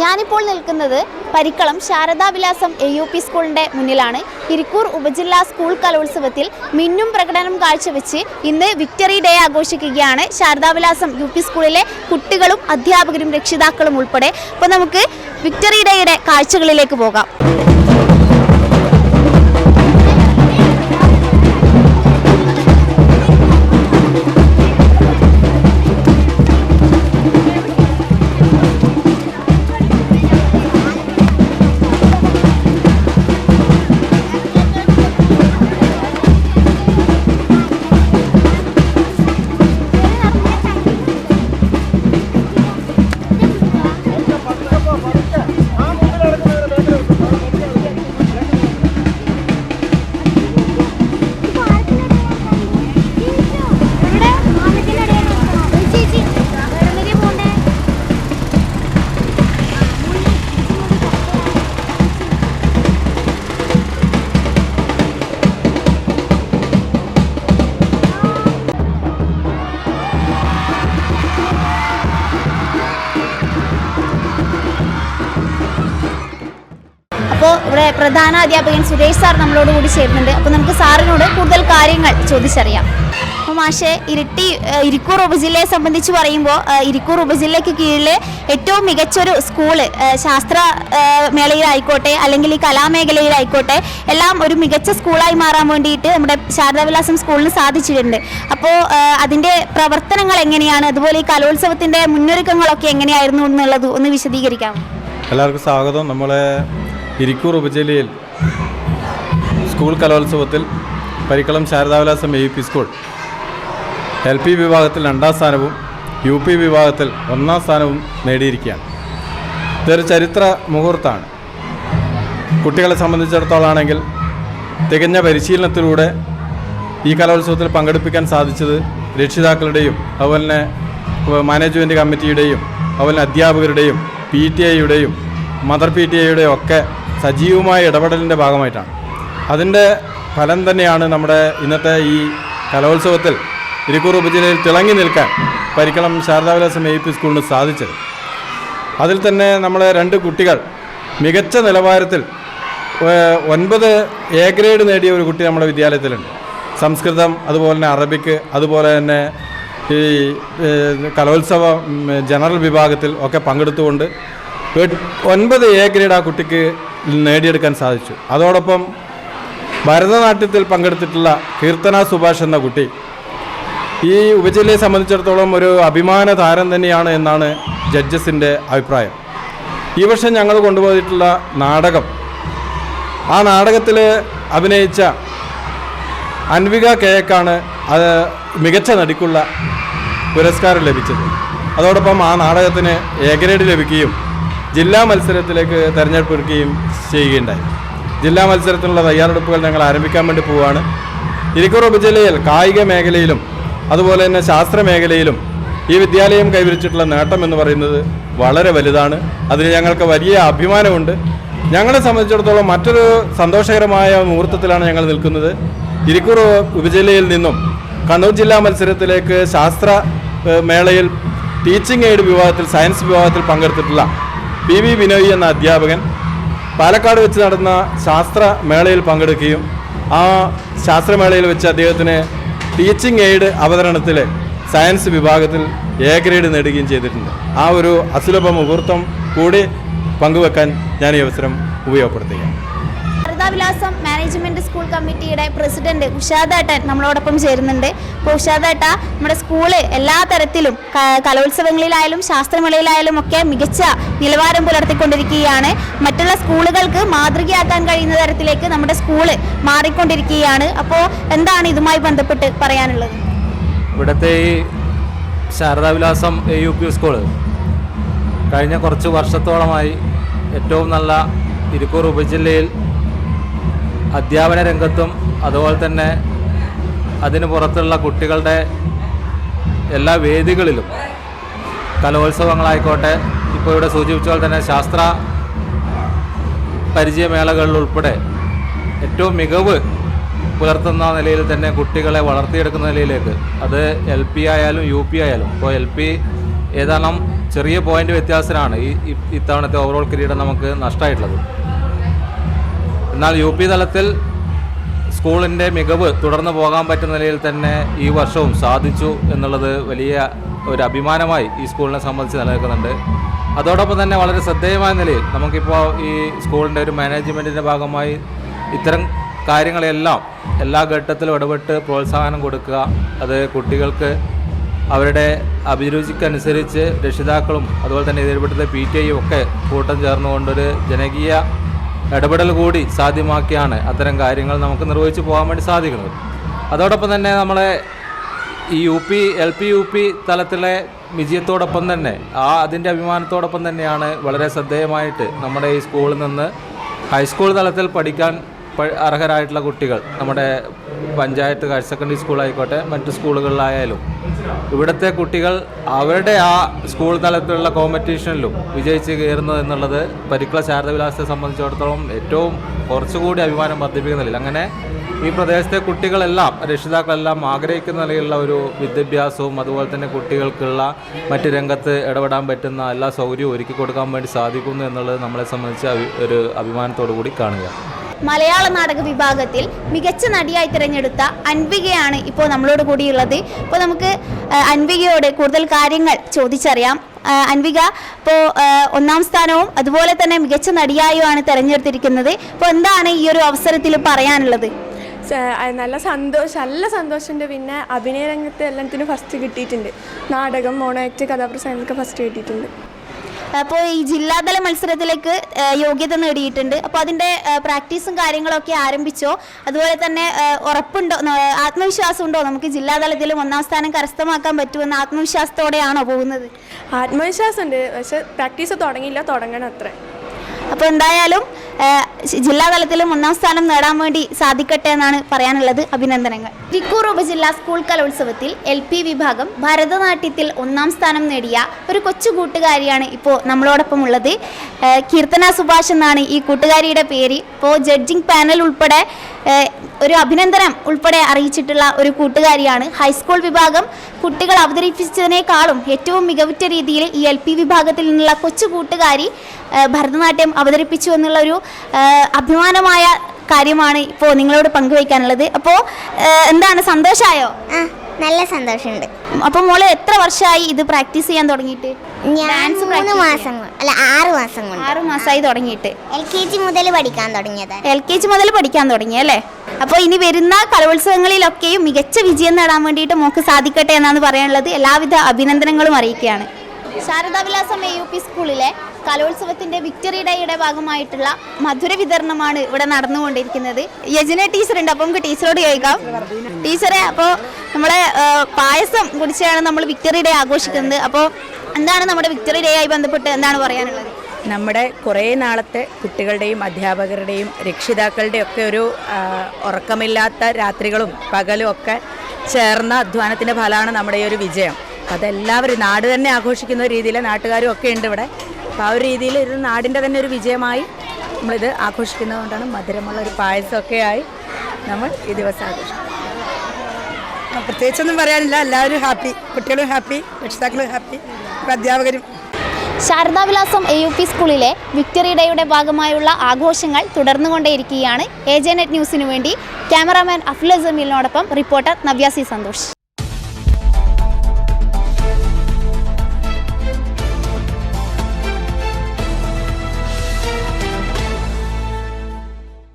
ഞാനിപ്പോൾ നിൽക്കുന്നത് Parikkalam Sharadavilasam A U P സ്കൂളിന്റെ മുന്നിലാണ്. ഇരിക്കൂർ ഉപജില്ലാ സ്കൂൾ കലോത്സവത്തിൽ മിന്നും പ്രകടനം കാഴ്ചവെച്ച് ഇന്ന് വിക്ടറി ഡേ ആഘോഷിക്കുകയാണ് ശാരദാവിലാസം യു പി സ്കൂളിലെ കുട്ടികളും അധ്യാപകരും രക്ഷിതാക്കളും ഉൾപ്പെടെ. അപ്പോൾ നമുക്ക് വിക്ടറി ഡേയുടെ കാഴ്ചകളിലേക്ക് പോകാം. പ്രധാന അധ്യാപകൻ സുരേഷ് സാർ നമ്മളോട് കൂടി ചേരുന്നുണ്ട്. അപ്പോൾ നമുക്ക് സാറിനോട് കൂടുതൽ കാര്യങ്ങൾ ചോദിച്ചറിയാം. അപ്പോൾ മാഷെ ഇരിട്ടി ഇരിക്കൂർ ഉപജില്ലയെ സംബന്ധിച്ച് പറയുമ്പോൾ ഇരിക്കൂർ ഉപജില്ലയ്ക്ക് കീഴിൽ ഏറ്റവും മികച്ചൊരു സ്കൂൾ ശാസ്ത്ര മേളയിലായിക്കോട്ടെ അല്ലെങ്കിൽ ഈ കലാമേഖലയിലായിക്കോട്ടെ എല്ലാം ഒരു മികച്ച സ്കൂളായി മാറാൻ വേണ്ടിയിട്ട് നമ്മുടെ ശാരദാവിലാസം സ്കൂളിന് സാധിച്ചിട്ടുണ്ട്. അപ്പോൾ അതിന്റെ പ്രവർത്തനങ്ങൾ എങ്ങനെയാണ്? അതുപോലെ ഈ കലോത്സവത്തിന്റെ മുന്നൊരുക്കങ്ങളൊക്കെ എങ്ങനെയായിരുന്നു എന്നുള്ളത് ഒന്ന് വിശദീകരിക്കാം എല്ലാവർക്കും സ്വാഗതം. നമ്മളെ ഇരിക്കൂർ ഉപജില്ലയിൽ സ്കൂൾ കലോത്സവത്തിൽ Parikkalam Sharadavilasam A P school L P വിഭാഗത്തിൽ രണ്ടാം സ്ഥാനവും യു പി വിഭാഗത്തിൽ ഒന്നാം സ്ഥാനവും നേടിയിരിക്കുകയാണ്. ഇതൊരു ചരിത്ര മുഹൂർത്തമാണ്. കുട്ടികളെ സംബന്ധിച്ചിടത്തോളാണെങ്കിൽ തികഞ്ഞ പരിശീലനത്തിലൂടെ ഈ കലോത്സവത്തിൽ പങ്കെടുപ്പിക്കാൻ സാധിച്ചത് രക്ഷിതാക്കളുടെയും അതുപോലെ തന്നെ മാനേജ്മെന്റ് കമ്മിറ്റിയുടെയും അതുപോലെ അധ്യാപകരുടെയും പി ടി ഐയുടെയും മദർ പി ടി ഐയുടെയും ഒക്കെ സജീവമായ ഇടപെടലിന്റെ ഭാഗമായിട്ടാണ്. അതിന്റെ ഫലം തന്നെയാണ് നമ്മുടെ ഇന്നത്തെ ഈ കലോത്സവത്തിൽ ഇരിക്കൂർ ഉപജില്ലയിൽ തിളങ്ങി നിൽക്കാൻ പരിക്കളം ശാരദാവിലാസം എ പി സ്കൂളിന് സാധിച്ചത്. അതിൽ തന്നെ നമ്മളെ രണ്ട് കുട്ടികൾ മികച്ച നിലവാരത്തിൽ ഒൻപത് എ ഗ്രേഡ് നേടിയ ഒരു കുട്ടി നമ്മുടെ വിദ്യാലയത്തിലുണ്ട്. സംസ്കൃതം അതുപോലെ തന്നെ അറബിക്ക് അതുപോലെ തന്നെ ഈ കലോത്സവ ജനറൽ വിഭാഗത്തിൽ ഒക്കെ പങ്കെടുത്തുകൊണ്ട് ഒൻപത് എ ഗ്രേഡ് ആ കുട്ടിക്ക് നേടിയെടുക്കാൻ സാധിച്ചു. അതോടൊപ്പം ഭരതനാട്യത്തിൽ പങ്കെടുത്തിട്ടുള്ള കീർത്തന സുഭാഷ് എന്ന കുട്ടി ഈ ഉപജില്ലയെ സംബന്ധിച്ചിടത്തോളം ഒരു അഭിമാന താരം തന്നെയാണ് എന്നാണ് ജഡ്ജസിന്റെ അഭിപ്രായം. ഈ വർഷം ഞങ്ങൾ കൊണ്ടുപോയിട്ടുള്ള നാടകം ആ നാടകത്തിൽ അഭിനയിച്ച അൻവിക കേക്കാണ് അത് മികച്ച നടിക്കുള്ള പുരസ്കാരം ലഭിച്ചത്. അതോടൊപ്പം ആ നാടകത്തിന് എ ഗ്രേഡ് ലഭിക്കുകയും ജില്ലാ മത്സരത്തിലേക്ക് തിരഞ്ഞെടുപ്പെടുക്കുകയും ചെയ്യുകയുണ്ടായി. ജില്ലാ മത്സരത്തിനുള്ള തയ്യാറെടുപ്പുകൾ ഞങ്ങൾ ആരംഭിക്കാൻ വേണ്ടി പോവുകയാണ്. ഇരിക്കൂർ ഉപജില്ലയിൽ കായിക മേഖലയിലും അതുപോലെ തന്നെ ശാസ്ത്ര മേഖലയിലും ഈ വിദ്യാലയം കൈവരിച്ചിട്ടുള്ള നേട്ടം എന്ന് പറയുന്നത് വളരെ വലുതാണ്. അതിന് ഞങ്ങൾക്ക് വലിയ അഭിമാനമുണ്ട്. ഞങ്ങളെ സംബന്ധിച്ചിടത്തോളം മറ്റൊരു സന്തോഷകരമായ മുഹൂർത്തത്തിലാണ് ഞങ്ങൾ നിൽക്കുന്നത്. ഇരിക്കൂർ ഉപജില്ലയിൽ നിന്നും കണ്ണൂർ ജില്ലാ മത്സരത്തിലേക്ക് ശാസ്ത്ര മേളയിൽ ടീച്ചിങ് എയ്ഡ് വിഭാഗത്തിൽ സയൻസ് വിഭാഗത്തിൽ പങ്കെടുത്തിട്ടുള്ള പി വി ബിനോയ് എന്ന അധ്യാപകൻ പാലക്കാട് വെച്ച് നടന്ന ശാസ്ത്രമേളയിൽ പങ്കെടുക്കുകയും ആ ശാസ്ത്രമേളയിൽ വെച്ച് അദ്ദേഹത്തിന് ടീച്ചിങ് എയ്ഡ് അവതരണത്തിൽ സയൻസ് വിഭാഗത്തിൽ എ ഗ്രേഡ് നേടുകയും ചെയ്തിട്ടുണ്ട്. ആ ഒരു അസുലഭ മുഹൂർത്തം കൂടി പങ്കുവെക്കാൻ ഞാൻ ഈ അവസരം ഉപയോഗപ്പെടുത്തുകയാണ്. ഭാരതാവിലാസം മാനേജ്മെന്റ് സ്കൂൾ കമ്മിറ്റിയുടെ പ്രസിഡന്റ് ഉഷാദേട്ടൻ നമ്മളോടൊപ്പം ചേരുന്നുണ്ട്. അപ്പോൾ ഉഷാദേട്ട നമ്മുടെ സ്കൂൾ എല്ലാ തരത്തിലും കലോത്സവങ്ങളിലായാലും ശാസ്ത്രമേളയിലായാലും ഒക്കെ മികച്ച നിലവാരം പുലർത്തിക്കൊണ്ടിരിക്കുകയാണ്. മറ്റുള്ള സ്കൂളുകൾക്ക് മാതൃകയാക്കാൻ കഴിയുന്ന തരത്തിലേക്ക് നമ്മുടെ സ്കൂൾ മാറിക്കൊണ്ടിരിക്കുകയാണ്. അപ്പോൾ എന്താണ് ഇതുമായി ബന്ധപ്പെട്ട് പറയാനുള്ളത്? ഇവിടുത്തെ ഈ Sharadavilasam A U P school കഴിഞ്ഞ കുറച്ച് വർഷത്തോളമായി ഏറ്റവും നല്ല ഇരിക്കൂർ ഉപജില്ലയിൽ അധ്യാപന രംഗത്തും അതുപോലെ തന്നെ അതിന് പുറത്തുള്ള കുട്ടികളുടെ എല്ലാ വേദികളിലും കലോത്സവങ്ങളായിക്കോട്ടെ ഇപ്പോൾ ഇവിടെ സൂചിപ്പിച്ച പോലെ തന്നെ ശാസ്ത്ര പരിചയമേളകളിൽ ഉൾപ്പെടെ ഏറ്റവും മികവ് പുലർത്തുന്ന നിലയിൽ തന്നെ കുട്ടികളെ വളർത്തിയെടുക്കുന്ന നിലയിലേക്ക് അത് എൽ പി ആയാലും യു പി ആയാലും. ഇപ്പോൾ എൽ പി ഏതാനും ചെറിയ പോയിന്റ് വ്യത്യാസത്തിലാണ് ഈ- ഇത്തവണത്തെ ഓവറോൾ കിരീടം നമുക്ക് നഷ്ടമായിട്ടുള്ളത് എന്നാൽ യു പി തലത്തിൽ സ്കൂളിന്റെ മികവ് തുടർന്ന് പോകാൻ പറ്റുന്ന നിലയിൽ തന്നെ ഈ വർഷവും സാധിച്ചു എന്നുള്ളത് വലിയ ഒരു അഭിമാനമായി ഈ സ്കൂളിനെ സംബന്ധിച്ച് നിലനിൽക്കുന്നുണ്ട്. അതോടൊപ്പം തന്നെ വളരെ ശ്രദ്ധേയമായ നിലയിൽ നമുക്കിപ്പോൾ ഈ സ്കൂളിന്റെ ഒരു മാനേജ്മെന്റിന്റെ ഭാഗമായി ഇത്തരം കാര്യങ്ങളെല്ലാം എല്ലാ ഘട്ടത്തിലും ഇടപെട്ട് പ്രോത്സാഹനം കൊടുക്കുക അത് കുട്ടികൾക്ക് അവരുടെ അഭിരുചിക്കനുസരിച്ച് രക്ഷിതാക്കളും അതുപോലെ തന്നെ ഇതിൽപ്പെട്ട പി ടി ഐയും ഒക്കെ കൂട്ടം ചേർന്നുകൊണ്ടൊരു ജനകീയ ഇടപെടൽ കൂടി സാധ്യമാക്കിയാണ് അത്തരം കാര്യങ്ങൾ നമുക്ക് നിർവഹിച്ച് പോകാൻ വേണ്ടി സാധിക്കുന്നത്. അതോടൊപ്പം തന്നെ നമ്മളെ ഈ U P L P U P തലത്തിലെ വിജയത്തോടൊപ്പം തന്നെ ആ അതിന്റെ അഭിമാനത്തോടൊപ്പം തന്നെയാണ് വളരെ ശ്രദ്ധേയമായിട്ട് നമ്മുടെ ഈ സ്കൂളിൽ നിന്ന് ഹൈസ്കൂൾ തലത്തിൽ പഠിക്കാൻ അർഹരായിട്ടുള്ള കുട്ടികൾ നമ്മുടെ പഞ്ചായത്ത് ഹയർ സെക്കൻഡറി സ്കൂളായിക്കോട്ടെ മറ്റ് സ്കൂളുകളിലായാലും ഇവിടുത്തെ കുട്ടികൾ അവരുടെ ആ സ്കൂൾ തലത്തിലുള്ള കോമ്പറ്റീഷനിലും വിജയിച്ച് കയറുന്നത് എന്നുള്ളത് പരിക്കുള്ള ശാരദവിലാസത്തെ സംബന്ധിച്ചിടത്തോളം ഏറ്റവും കുറച്ചുകൂടി അഭിമാനം വർദ്ധിപ്പിക്കുന്നില്ല അങ്ങനെ ഈ പ്രദേശത്തെ കുട്ടികളെല്ലാം രക്ഷിതാക്കളെല്ലാം ആഗ്രഹിക്കുന്ന നിലയിലുള്ള ഒരു വിദ്യാഭ്യാസവും അതുപോലെ തന്നെ കുട്ടികൾക്കുള്ള മറ്റ് രംഗത്ത് ഇടപെടാൻ പറ്റുന്ന എല്ലാ സൗകര്യവും ഒരുക്കി കൊടുക്കാൻ വേണ്ടി സാധിക്കുന്നു എന്നുള്ളത് നമ്മളെ സംബന്ധിച്ച് ഒരു അഭിമാനത്തോടു കൂടി കാണുക. മലയാള നാടക വിഭാഗത്തിൽ മികച്ച നടിയായി തിരഞ്ഞെടുത്ത അൻവികയാണ് ഇപ്പോൾ നമ്മളോട് കൂടിയുള്ളത്. ഇപ്പോൾ നമുക്ക് അൻവികയോട് കൂടുതൽ കാര്യങ്ങൾ ചോദിച്ചറിയാം. അൻവിക ഇപ്പോൾ ഒന്നാം സ്ഥാനവും അതുപോലെ തന്നെ മികച്ച നടിയായുമാണ് തിരഞ്ഞെടുത്തിരിക്കുന്നത്. ഇപ്പോൾ എന്താണ് ഈ ഒരു അവസരത്തിൽ പറയാനുള്ളത്? നല്ല സന്തോഷം നല്ല സന്തോഷമുണ്ട്. പിന്നെ അഭിനയ രംഗത്ത് എല്ലാത്തിനും ഫസ്റ്റ് കിട്ടിയിട്ടുണ്ട്. നാടകം മോണോ ആക്ട് കഥാപ്രസംഗങ്ങളൊക്കെ ഫസ്റ്റ് കിട്ടിയിട്ടുണ്ട്. അപ്പോൾ ഈ ജില്ലാതല മത്സരത്തിലേക്ക് യോഗ്യത നേടിയിട്ടുണ്ട്. അപ്പോൾ അതിന്റെ പ്രാക്ടീസും കാര്യങ്ങളൊക്കെ ആരംഭിച്ചോ? അതുപോലെ തന്നെ ഉറപ്പുണ്ടോ? ന- ആത്മവിശ്വാസം ഉണ്ടോ നമുക്ക് ജില്ലാതലത്തിൽ ഒന്നാം സ്ഥാനം കരസ്ഥമാക്കാൻ പറ്റുമെന്ന ആത്മവിശ്വാസത്തോടെയാണോ പോകുന്നത്? ആത്മവിശ്വാസമുണ്ട്. പക്ഷെ പ്രാക്ടീസ് തുടങ്ങിയില്ല തുടങ്ങണം അത്ര. അപ്പോൾ എന്തായാലും ജില്ലാതലത്തിലും ഒന്നാം സ്ഥാനം നേടാൻ വേണ്ടി സാധിക്കട്ടെ എന്നാണ് പറയാനുള്ളത്. അഭിനന്ദനങ്ങൾ. തിരിക്കൂർ ഉപജില്ലാ സ്കൂൾ കലോത്സവത്തിൽ എൽ പി വിഭാഗം ഭരതനാട്യത്തിൽ ഒന്നാം സ്ഥാനം നേടിയ ഒരു കൊച്ചു കൂട്ടുകാരിയാണ് ഇപ്പോൾ നമ്മളോടൊപ്പം ഉള്ളത് കീർത്തന സുഭാഷ് എന്നാണ് ഈ കൂട്ടുകാരിയുടെ പേര്. ഇപ്പോൾ ജഡ്ജിംഗ് പാനൽ ഉൾപ്പെടെ ഒരു അഭിനന്ദനം ഉൾപ്പെടെ അറിയിച്ചിട്ടുള്ള ഒരു കൂട്ടുകാരിയാണ്. ഹൈസ്കൂൾ വിഭാഗം കുട്ടികൾ അവതരിപ്പിച്ചതിനേക്കാളും ഏറ്റവും മികവുറ്റ രീതിയിൽ ഈ എൽ പി വിഭാഗത്തിൽ നിന്നുള്ള കൊച്ചു കൂട്ടുകാരി ഭരതനാട്യം അവതരിപ്പിച്ചു എന്നുള്ളൊരു ആ, അഭിമാനമായ കാര്യമാണ് ഇപ്പോൾ നിങ്ങളോട് പങ്കുവയ്ക്കാനുള്ളത്. അപ്പോൾ എന്താണ് സന്തോഷമായോ നല്ല സന്തോഷമുണ്ട്. അപ്പോൾ മോൾ എത്ര വർഷമായി ഇത് പ്രാക്ടീസ് ചെയ്യാൻ തുടങ്ങിയിട്ട്? ഡാൻസ് മൂന്ന് മാസം അല്ല ആറ് മാസം കൊണ്ട്. ആറ് മാസമായി തുടങ്ങിയിട്ട്. എൽ കെ ജി മുതൽ പഠിക്കാൻ തുടങ്ങിയതാണ് എൽ കെ ജി മുതൽ പഠിക്കാൻ തുടങ്ങി അല്ലേ? അപ്പോൾ ഇനി വരുന്ന കലോത്സവങ്ങളിലൊക്കെയും മികച്ച വിജയം നേടാൻ വേണ്ടിയിട്ട് മോക്ക് സാധിക്കട്ടെ എന്നാണ് പറയാനുള്ളത്. എല്ലാവിധ അഭിനന്ദനങ്ങളും അറിയിക്കുകയാണ്. ശാരദാവിലാസം എ യു പി സ്കൂളിലെ കലോത്സവത്തിന്റെ വിക്ടറി ഡേയുടെ ഭാഗമായിട്ടുള്ള മധുര വിതരണമാണ് ഇവിടെ നടന്നുകൊണ്ടിരിക്കുന്നത്. യജന ടീച്ചർ ഉണ്ട് അപ്പം നമുക്ക് ടീച്ചറോട് ചോദിക്കാം. ടീച്ചറെ അപ്പോൾ നമ്മളെ പായസം കുടിച്ചാണ് നമ്മൾ വിക്ടറി ഡേ ആഘോഷിക്കുന്നത്. അപ്പോൾ എന്താണ് നമ്മുടെ വിക്ടറി ഡേ ആയി ബന്ധപ്പെട്ട് എന്താണ് പറയാനുള്ളത്? നമ്മുടെ കുറേ നാളത്തെ കുട്ടികളുടെയും അധ്യാപകരുടെയും രക്ഷിതാക്കളുടെയും ഒക്കെ ഒരു ഉറക്കമില്ലാത്ത രാത്രികളും പകലും ഒക്കെ ചേർന്ന അധ്വാനത്തിന്റെ ഫലമാണ് നമ്മുടെ ഈ ഒരു വിജയം. അതെല്ലാവരും നാട് തന്നെ ആഘോഷിക്കുന്ന രീതിയിൽ നാട്ടുകാരും ഒക്കെ ഉണ്ട് ഇവിടെ. അപ്പോൾ ആ ഒരു രീതിയിൽ ഒരു നാടിന്റെ തന്നെ ഒരു വിജയമായി നമ്മളിത് ആഘോഷിക്കുന്നതുകൊണ്ടാണ് മധുരമുള്ള ഒരു പായസമൊക്കെ ആയി നമ്മൾ ഈ ദിവസം ആഘോഷിക്കുന്നത്. പ്രത്യേകിച്ചൊന്നും പറയാനില്ല. എല്ലാവരും ഹാപ്പി. കുട്ടികളും ഹാപ്പി. രക്ഷിതാക്കളും ഹാപ്പി. അധ്യാപകരും. ശാരദാവിലാസം എ യു പി സ്കൂളിലെ വിക്ടറി ഡേയുടെ ഭാഗമായുള്ള ആഘോഷങ്ങൾ തുടർന്നുകൊണ്ടേയിരിക്കുകയാണ്. എ ജെ നെറ്റ് ന്യൂസിനു വേണ്ടി ക്യാമറാമാൻ അഫ്ല ജമീലിനോടൊപ്പം റിപ്പോർട്ടർ നവ്യാസി സന്തോഷ്.